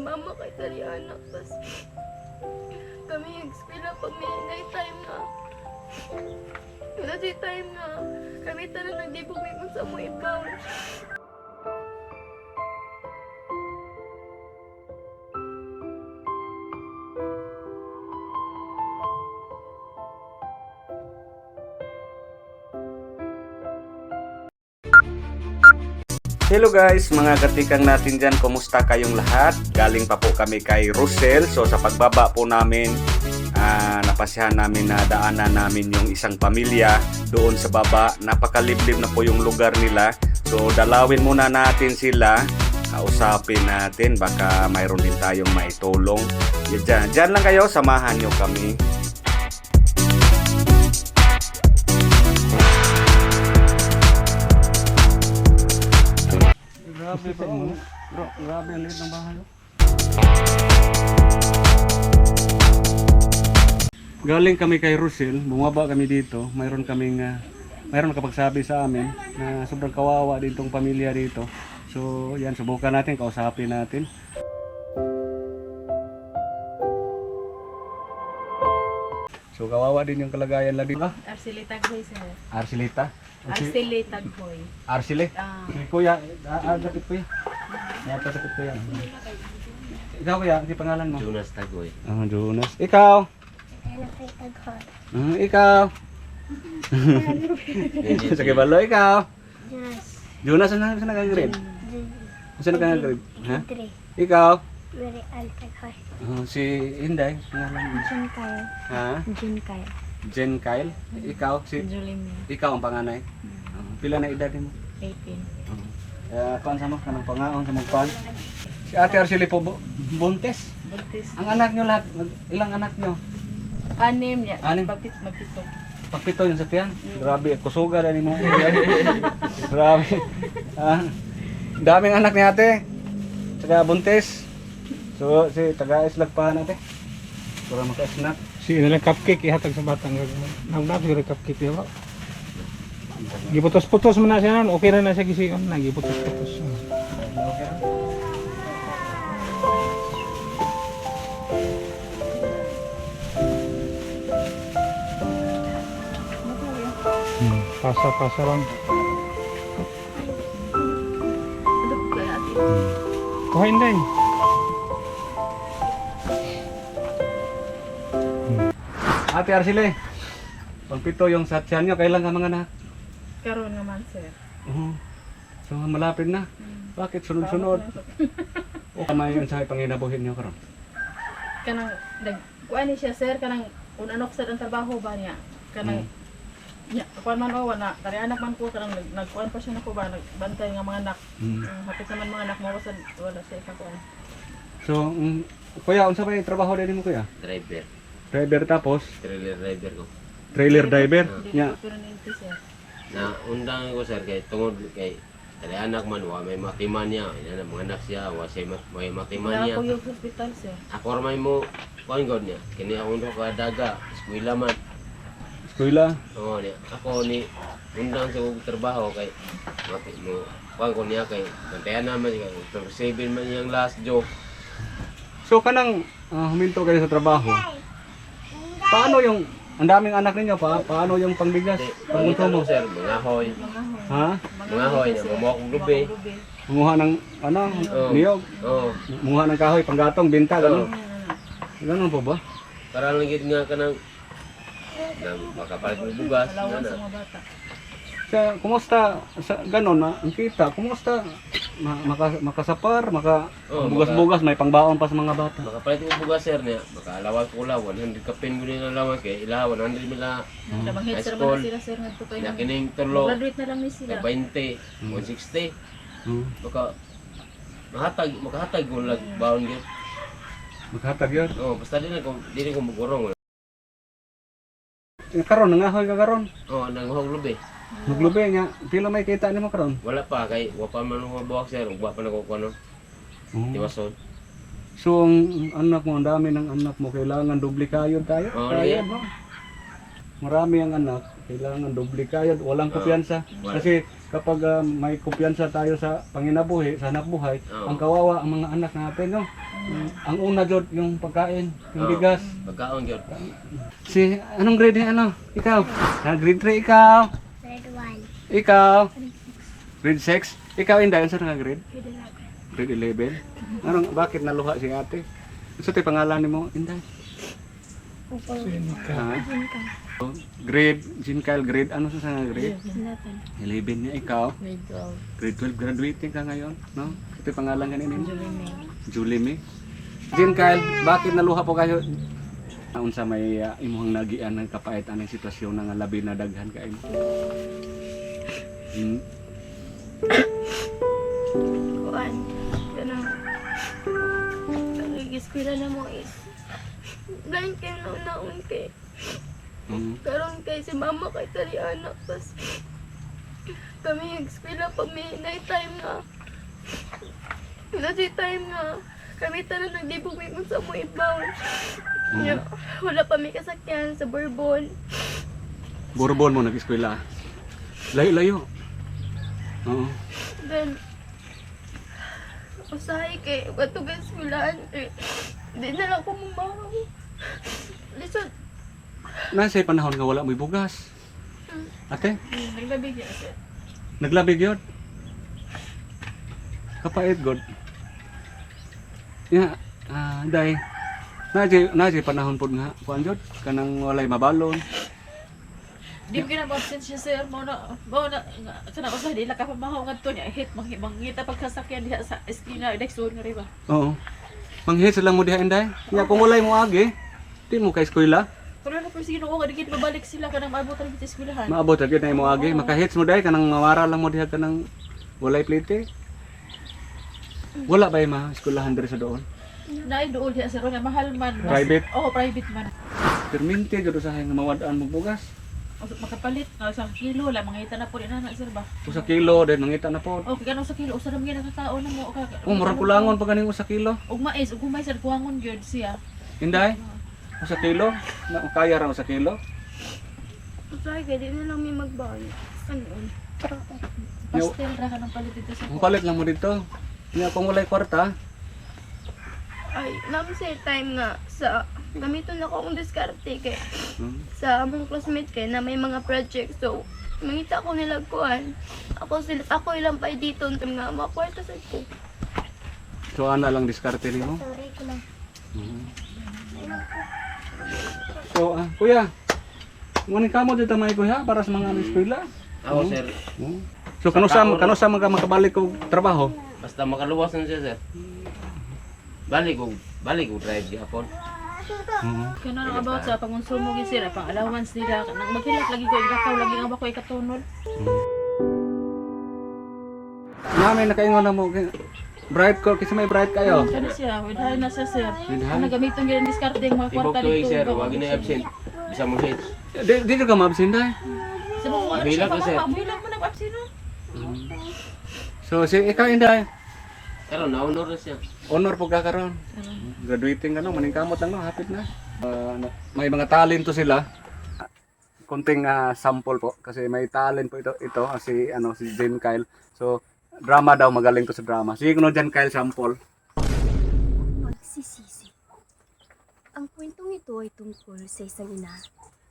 mama kay Tariana. Tapos kami nag-eskwela pag may night time na. Wala time na. Kami tanan nagdibog may kung sa mo ibaw. Hello guys, mga katikang natin dyan, kumusta kayong lahat? Galing pa po kami kay Russell. So sa pagbaba po namin, ah, napasyahan namin na daanan namin yung isang pamilya doon sa baba. Napakaliblib na po yung lugar nila. So dalawin muna natin sila. Kausapin natin, baka mayroon din tayong maitulong. Yan dyan, dyan lang kayo, samahan nyo kami. Grabe pa mo. Bro, grabe ang liit ng bahay. oh. Galing kami kay Russell, bumaba kami dito. Mayroon kaming ah, mayroon nakapagsabi sa amin na sobrang kawawa ditong pamilya dito. So, yan subukan natin, kausapin natin. So, kawawa din yung kalagayan lang dito. Ah, Arsile Taghoy, sir. Arsilita. Arsile Taghoy. Arsile. Ah, Si Kuya, ah, ah, dapit Kuya. Yata dapit Kuya. Ikaw Kuya, si pangalan mo? Jonas Tagoy. Ah, Jonas. Ikaw? Ah, ikaw? Sa kibalo, ikaw? Yes. Jonas, saan saan nag-grade? Saan nag-grade? Ha? Ikaw? Very alcohol. Ah, si Inday, pangalan mo? Jun Kyle. Ha? Jun Kyle. Jen Kyle? Ikaw? Si, Julie ikaw ang panganay? Ah, pila na edad mo? 18. Kaya pan sa mga kanang pangaon sa magpan. Si Ate Arceli po bu- buntes. Buntis. Ang anak nyo lahat, ilang anak nyo? Anim niya. Anim? Magpit, magpito. Pagpito yung sakyan. Grabe, kusuga na ni mo. Grabe. Ah, daming anak ni ate. Taga buntis. So, si taga islagpahan ate. Para maka-snack. Si nalang cupcake ihatag sa batang. Nagdap siguro cupcake di ba? Giputos-putos man na siya nun. Okay na na siya gisiyon na giputos-putos. Hmm, pasa-pasa lang. Ano? Kuhain din. Ate Arceli. Pagpito yung satyan nyo, kailan ka mga anak? Karoon naman, sir. Oo. So, malapit na. Bakit sunod-sunod? O kamay yun sa panginabuhin nyo karon? Kanang, nag, kuha ni siya, sir. Kanang, unanok sa ang trabaho ba niya? Kanang, Ya, kuan man o, na, kari anak man ko, kanang nag, nagkuan pa siya na ko ba, nagbantay nga mga anak. Hmm. Mm. hapit naman mga anak mo, wala siya ikakuan. So, mm, kuya, unsa ba yung trabaho din mo kuya? Driver. Driver tapos, Trailer driver ko. trailer driver. Nya, pero siya. Na undang ko sir kay tungod kay Tali anak man wa may matiman niya. Ina na mga anak siya wa say mat may matiman Wala niya. ko yung hospital, sir. Ako ramay mo kuan god niya. Kini ako ndo ka daga. Eskwela man. eskwela. Oo niya. Ako ni undang sa trabaho kay mati mo kuan ko niya kay bantayan naman kay October 7 man yung last job. So, kanang ah, huminto kayo sa trabaho. Paano yung, ang daming anak ninyo, pa, paano yung pangbigas? Pangkonsumo? mo sir, mga hoy. Ha? Mga hoy na mamuha kong lubi. Munguha ng, ano, Oo. niyog. Oo. Munguha ng kahoy, panggatong, binta, Oo. gano'n. Gano'n po ba? Para lang gid nga kanang nang makapalit mo bugas na. Sa, kumusta, sa gano'n na, ang kita, kumusta, ma, maka, makasapar, maka, Oo, bugas-bugas, may pangbaon pa sa mga bata. Makapalit mo bugas sir niya, makalawan ko la 100 kapin ko nila lawan kay ila 100 mila Lamang head High sir school. man sila sir ngadto kay na kining turlo Graduate na lang ni sila. kay 20 160 Hmm. maka mahatag makahatag ko lag baon gyud. Maghatag yun. Oh, basta din ko dili ko magurong. Karon, nangahoy ka karon. Oh, nanguhog lubi. Maglubi nga, pila may kita nimo karon. Wala pa kay wa pa man mo buwak sir, wa pa nako kuno. Oo. Tiwason. So, ang anak mo, ang dami ng anak mo, kailangan dubli kayo tayo. Oo, Kaya, yan. no? Marami ang anak, Kailangan doble kayod, walang Oo. kumpiyansa. Wala. Kasi kapag ah, may kumpiyansa tayo sa panginabuhi, sa hanap buhay, Oo. ang kawawa ang mga anak natin, no? Ang una jud yung pagkain, yung Oo. bigas. Pagkaon gyud. Si anong grade ni ano? Ikaw? Grade 3 ikaw. Grade 1. Ikaw. Grade 6. Ikaw Inday, unsa nga grade? Grade 11. Grade 11. Anong bakit naluha si ate? Unsa tay pangalan nimo, Inday? Upo. Ha? Grade, Jean Kyle, grade ano sa nga grade? 11. 11 niya ikaw. Grade 12. Grade 12 graduating ka ngayon, no? Ito pangalan ganun nimo? Julie May. Julie May. Kyle, bakit naluha po kayo? Aun sa may uh, imuhang nagian ng kapait anong sitwasyon nga labi na daghan kayo. Hmm. Kuan. Ganun. Nag-eskwela na mo is. Blind kayo na unaon kay. Hmm. Karon kay si mama kay tali anak. Pas kami nag-eskwela pag may night time na. Kasi time na kami tanan naglibog kung sa mo ibaw. Nya, wala pa may kasakyan sa Bourbon. Bourbon mo nag-eskwela. Layo-layo. Oo. Then, usahay kay bato ka eskwelahan kay di na lang ko mamahaw. Listen, Nasa panahon nga wala mo'y bugas. Ate, Hmm, Naglabig sir. naglabig yun. Kapait god. Ya, ah, day. Naji, naji panahon pod nga kuan jud kanang walay mabalon. Di ko kinababsent siya sir. Mao na, mao na, kana usah di laka pamahaw nga to niya. Hit, mangi, mangita pagkasakyan diha sa esquina. Next door nga riba. Oo. Manghit sila mo diha inday. Ya kung walay mo agi, di mo kay eskwela. Pero na sige nung nga, di kita babalik sila ka nang maabot rin sa eskwelahan. Maabot ra gyud na mo agi, makahits mo day kanang mawara lang mo diha kanang walay plite. Wala ba yung mga eskwelahan diri sa doon? Naay doon diha sir. Nga mahal man. Private? Oo, private man. Perminti jud sa nga mawadaan mo bugas. O, Makapalit na isang kilo lang. Mangita na po rin na sir ba? Usa kilo din mangita na po. O, kaya sa kilo. Usa na mga nakatao na mo. Okay. Oh, murag kulangon pa ganing usa kilo. Ug mais, ug humay sir kuwangon gyud siya. Inday, usa kilo? Na kaya ra usa kilo? usahay kay di na lang may magbaon. Ano? Pastel ra ka ng palit dito sa Ang palit lang mo dito. Nga kung walay kwarta, Ay, namin sa time nga sa gamiton na ko akong diskarte kay hmm, sa among classmate kay na may mga project so mangita ko nila kuan ako sila ako ilang pa dito nga makwarta sa ko so ana lang diskarte nimo. Sorry ko lang. Mhm. So, ah, kuya, Muni ka mo dito may kuya para sa mga eskwela. Ako sir, Hmm. So kanusa kanusa man ka makabalik og trabaho? basta makaluwas na siya sir. Balik ko, balik ko drive gihapon. Mhm. Kano nang about sa pangonsumo gi sir, pang allowance nila. Nang maghilat lagi ko igakaw lagi nga ba ko ikatunol. Namin nakaingon na mo bright ko kasi may bright kayo. Kano siya, widhay na siya sir. Ang nagamiton gyud ang diskarte ang mga kwarta to eh, dito. sir, wag na absent. Bisa mo hit. Di dito ka mabsin dai. Ano Bilang siya, ka, sir. Bilang mo nag-absent no? So si ikaw inday, Pero naunor na siya. honor po ka karon. Graduating ka no, maningkamot lang no, hapit na. Na- may mga talento sila. Konting ah, sample po kasi may talent po ito ito ah, si ano si Jen Kyle. So drama daw magaling to sa drama. Sige kuno Jen Kyle sample. Pagsisisi. Ang kwentong ito ay tungkol sa isang ina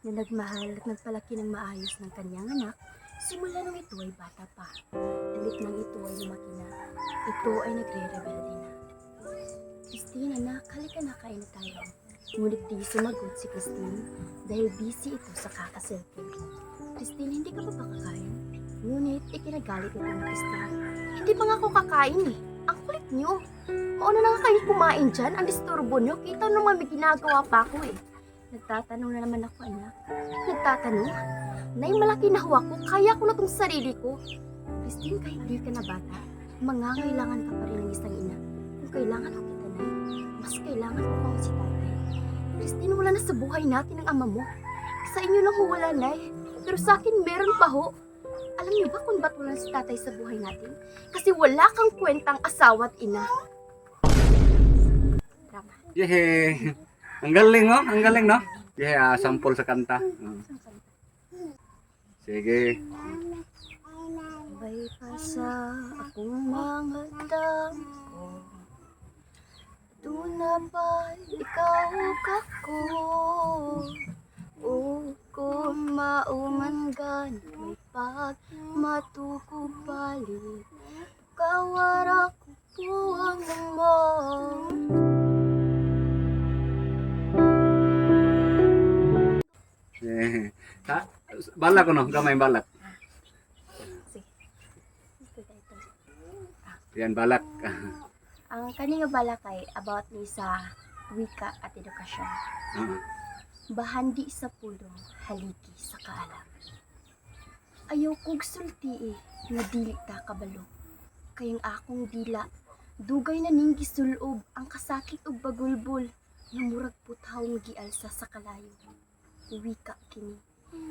na nagmahal at nagpalaki ng maayos ng kanyang anak simula nung ito ay bata pa. Dalit nang ito ay lumaki na, ito ay nagre-rebelde na. Christine, anak, halika na kain na tayo. Ngunit di sumagot si Christine dahil busy ito sa kakaselfie. Christine, hindi ka pa ba kakain? Ngunit ikinagalit ito ni Christine. Hindi pa nga ako kakain eh. Ang kulit niyo. Mauna na nga kayo kumain dyan. Ang disturbo niyo. Kita naman may ginagawa pa ako eh. Nagtatanong na naman ako, anak. Nagtatanong? Nay, malaki na ho ako. Kaya ko na tong sarili ko. Christine, kahit di ka na bata, mangangailangan ka pa rin ng isang ina. Kung kailangan ko kita, Nay, mas kailangan ko pa si tatay. Christine, wala na sa buhay natin ang ama mo. Sa inyo lang ho wala, Nay. Pero sa akin, meron pa ho. Alam niyo ba kung ba't wala si tatay sa buhay natin? Kasi wala kang kwentang asawa at ina. Drama. Yehe. Ang galing no? Ang galing no? Yehe, ah, sample sa kanta. Mm. Sige. Bay pa sa akong mga Doon na ba ikaw kako O kung maumanggan May pag matukog balik Kawara ko puwang mo Eh, ta, balak ko no, gamay balak. Yan balak. Ang kaninga balakay about ni sa wika at edukasyon. Oo. Bahandi sa pulong, haliki sa kaalam. Ayaw kog sulti eh, nga dili ta kabalo. Kayang akong dila, dugay na ning gisulob ang kasakit ug bagulbol, nga murag puthaw nga gialsa sa kalayo. Wika kini.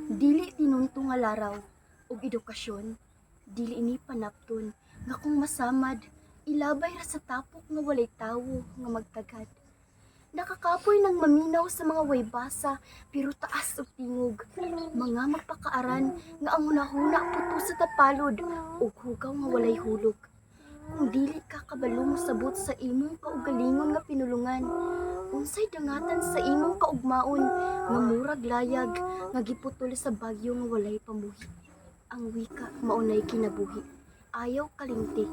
Dili tinunto nga laraw ug edukasyon, dili ini panapton nga kung masamad, ilabay ra sa tapok nga walay tawo nga magtagad. Nakakapoy ng maminaw sa mga waybasa, pero taas og tingog. Mga magpakaaran nga ang hunahuna puto sa tapalod, ug hugaw nga walay hulog. Kung dili ka kabalo sabot sa imong kaugalingon nga pinulungan, unsay dangatan sa imong kaugmaon nga murag layag nga giputol sa bagyo nga walay pamuhi. Ang wika maunay kinabuhi. Ayaw kalimti.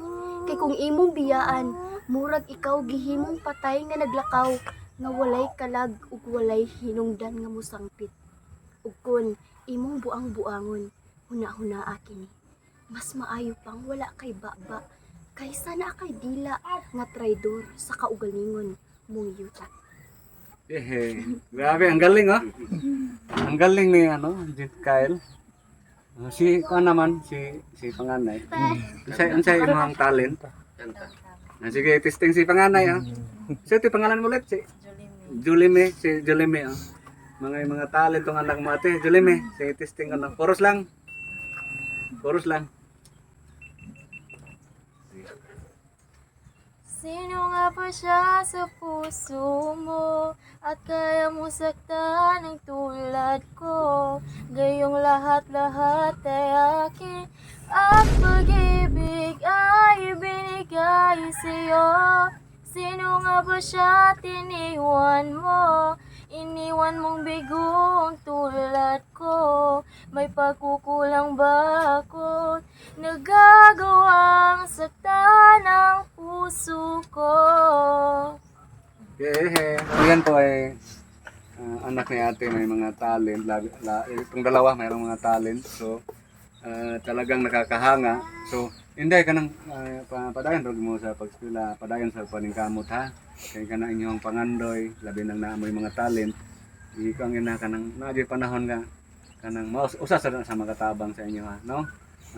Kay kung imong biyaan, murag ikaw gihimong patay nga naglakaw nga walay kalag ug walay hinungdan nga musangpit. Ug kun imong buang-buangon, huna-hunaa kini. Mas maayo pang wala kay baba kaysa na kay dila nga traidor sa kaugalingon mong yuta. Eh, grabe, ang galing oh. Ang galing ni ano, Jit Kyle. Ah, si kuan naman si si panganay. Unsay unsay imong talent? Ah, sige, testing si panganay ah. Sa ti pangalan mo ulit si Julime, si Julime ah. Mga mga talent tong anak mo ate, Julime, si testing ka lang. Chorus lang. Chorus lang. Sino nga ba siya sa puso mo? At kaya mo saktan ng tulad ko? Gayong lahat-lahat ay akin At pag-ibig ay binigay sa'yo. Sino nga ba siya tiniwan mo Iniwan mong bigong tulad ko May pagkukulang ba ako Nagagawang saktan ang puso ko Yeah, Ayan po ay ah, anak ni ate may mga talent. La, eh, itong dalawa mayroong mga talent. So, ah, talagang nakakahanga. So, hindi ka nang ah, pa, padayon rog mo sa pag-eskwela, padayon sa paningkamot ha. Kay ka na inyong pangandoy, labi nang naamoy mga talent. Ikaw ang ina ka nang naagay panahon nga kanang maus usa sa sa makatabang sa inyo ha, no?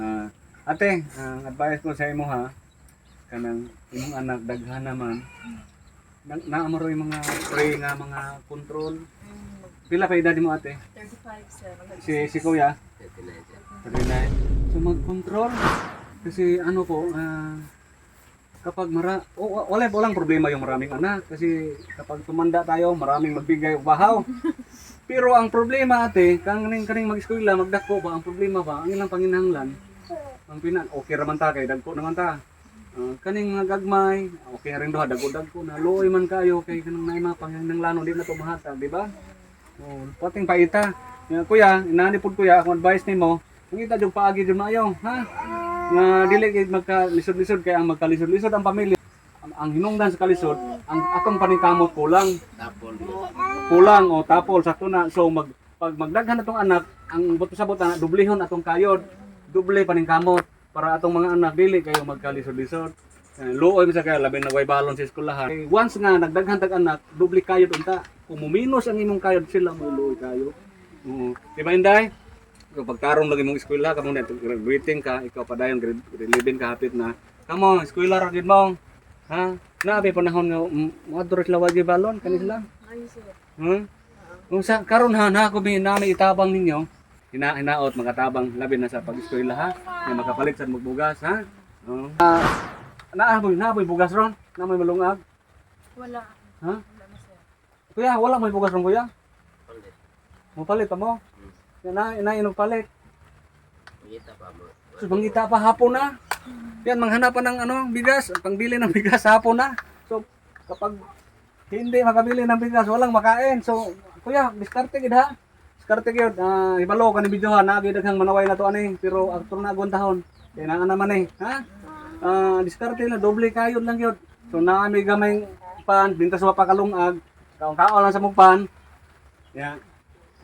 Ah, ate, ang advice ko sa imo ha, kanang imong anak daghan naman na naamaro yung mga spray nga mga control. Pila pa edad mo ate? 35 sir. Si si kuya? 39. So mag-control kasi ano po ah, kapag mara o wa- wala walang problema yung maraming anak kasi kapag tumanda tayo maraming magbigay bahaw. Pero ang problema ate, kaning kaning mag-eskwela, magdako ba ang problema ba ang ilang panginahanglan? Ang pina okay ra man ta kay dagko naman ta. Ah, kaning mga gagmay, okay rin daw dagko-dagko na luoy man kayo kay kanang naima panginahanglan di na to mahatag, di ba? Oh, pating paita. Kuya, inani pud kuya akong advice nimo, mangita jud paagi jud maayo, ha? Nga dili kay magkalisod-lisod kay ang magkalisod-lisod ang pamilya. Ang, ang hinungdan sa kalisod, ang atong paningkamot kulang. Tapol. Kulang o tapol sakto na. So mag pag magdaghan atong anak, ang buto sa buta na dublihon atong kayod, duble paningkamot para atong mga anak dili kayo magkalisod-lisod. Eh, Luoy sa kaya labi na way balon sa eskwelahan. Eh, once nga nagdaghan tag anak, duble kayod unta. Kung muminos ang imong kayod sila mo luoy kayo. Oo. Di ba Inday? Kapag tarong lagi mong eskwela, kamo na graduating ka, ikaw pa dayon grade, grade 11 ka hapit na. Kamo, eskwela ra gid mo. Ha? Nabi panahon nga mm, moadto sila wagi balon kanila. Ayun sir. Hmm? Kung sa karon ha na ko nami itabang ninyo. Hina hinaot makatabang labi na sa pag-eskwela ha. Nga makapalit sa magbugas ha. Oh. Uh, naaboy naaboy bugas ron. Na may malungag. Wala. Ha? Wala na sir. Kuya, wala may bugas ron kuya. Mo palit pa mo. Yan na ina inog palit. Kita pa mo. So, mangita pa hapon na. Yan, manghanap pa ng ano, bigas, pangbili ng bigas hapon na. So, kapag hindi makabili ng bigas, walang makain. So, kuya, diskarte gid ha. Diskarte gid. Ah, ibalo ka ni videohan na gid daghang manaway na to ani, pero aktor na agon tahon. Kaya na naman eh, ha? Ah, diskarte na doble kayo lang yun. So, naami gamay pan, bintas wa pa kalungag. Kaon-kaon lang sa mugpan. Yan.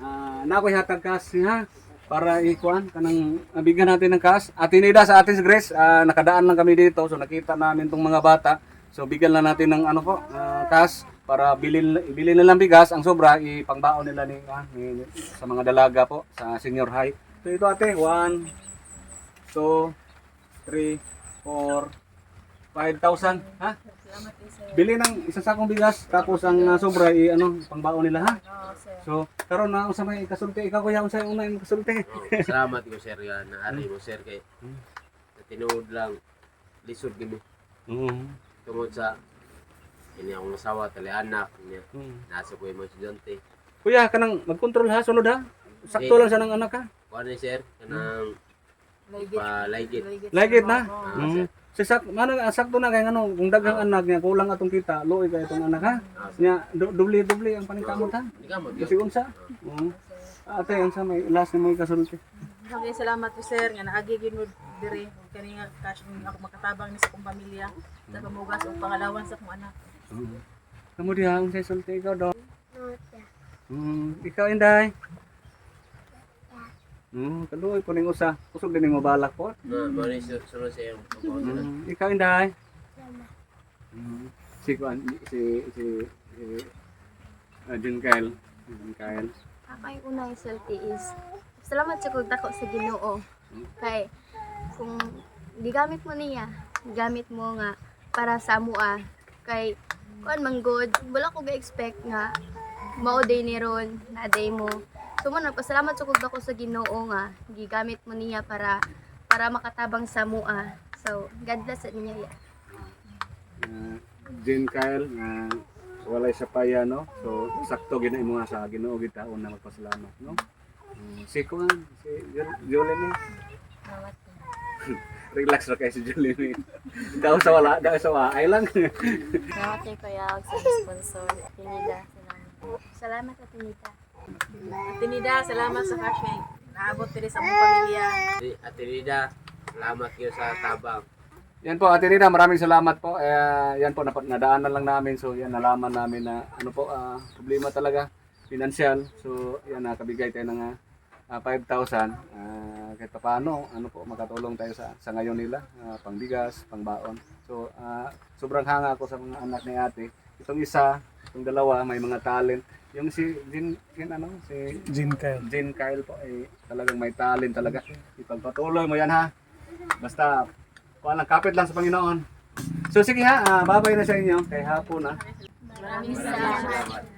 Ah, na ko hatag kas ha para ikuan kanang bigyan natin ng cash. Ate Nida sa Atis Grace, ah, nakadaan lang kami dito so nakita namin tong mga bata. So bigyan lang natin ng ano po, ah, cash para bilhin bilhin nilang bigas, ang sobra ipangbaon nila ni, ah, ni- sa mga dalaga po sa senior high. So ito ate, 1 2 3 4 5,000 ha? Salamat din sir. Bili ng isang sakong bigas tapos ang ah, sobra i ano pangbaon nila ha. Oo, sir. So karon na unsa may kasulti ikaw kuya unsa yung una yung kasulti? Oh, salamat ko sir yan. Naari mo sir kay sa tinuod lang lisod gini Mm. tungod sa ini akong asawa tali anak niya Mm. nasa ko mga estudyante Kuya, kanang mag-control ha, sunod ha. Sakto lang sa ng anak ha. kuan ni sir kanang Laigit. palaygit Lagit na. Oo. Mm. Si sak ah, sakto na kay ano, kung daghang anak niya kulang atong kita, luoy kay itong anak ha. Ah, Nya du- dubli-dubli ang paningkamot ha. Kasi unsa? Mm. Ate, unsa may last ni mo kasulti. Okay, salamat po sir nga naagi gyud mo diri kani nga cash nga ako makatabang ni sa akong pamilya sa pamugas ug pangalawan sa akong anak. Kamu dia unsa sulti ikaw do? Mm, ikaw inday. Mm, kaluoy ko ning usa. Kusog din mo balak po. na mali sunod sa iyong pagkakas Mm, ikaw inday. Mm, si kuan si si si uh, Jun Kyle. Jun Kyle. Ako yung unang isulti is, salamat sa kong dako sa ginoo. Kay, kung gigamit mo niya, gamit mo nga para sa mua. Kay, kuan man good, wala ko ga-expect nga mauday ni ron, na day mo. So mo nagpasalamat sa dako sa ginoo nga, gigamit mo niya para para makatabang sa mua. So, God bless sa niya. uh, Jane Kyle na walay sa paya no so sakto gina imo nga sa Ginoo gid taon na magpasalamat no Mm, si ko si Jol- Jolene relax ra kay si Jolene daw sa wala daw sa waay lang Salamat kay Kuya sa sponsor. Tinida salamat. Salamat at Nita. At tinida, salamat sa cash nga naabot diri sa among pamilya. Ate Rida salamat kayo sa tabang. Yan po Ate Rina maraming salamat po. Eh, yan po nadaanan lang namin. So yan nalaman namin na ano po ah, problema talaga financial. So yan nakabigay tayo ng ah, 5,000 ah, kahit pa paano ano po makatulong tayo sa sa ngayon nila. Ah, pangbigas pangbaon. So ah, sobrang hanga ako sa mga anak ni ate. Itong isa itong dalawa may mga talent yung si Jin, Jin ano si Jin Kyle. Jin Kyle po ay talagang may talent talaga. Ipagpatuloy mo yan ha? Basta kuha lang kapit lang sa Panginoon. So sige ha? Ah, babay na sa inyo. Kay hapon na Maraming salamat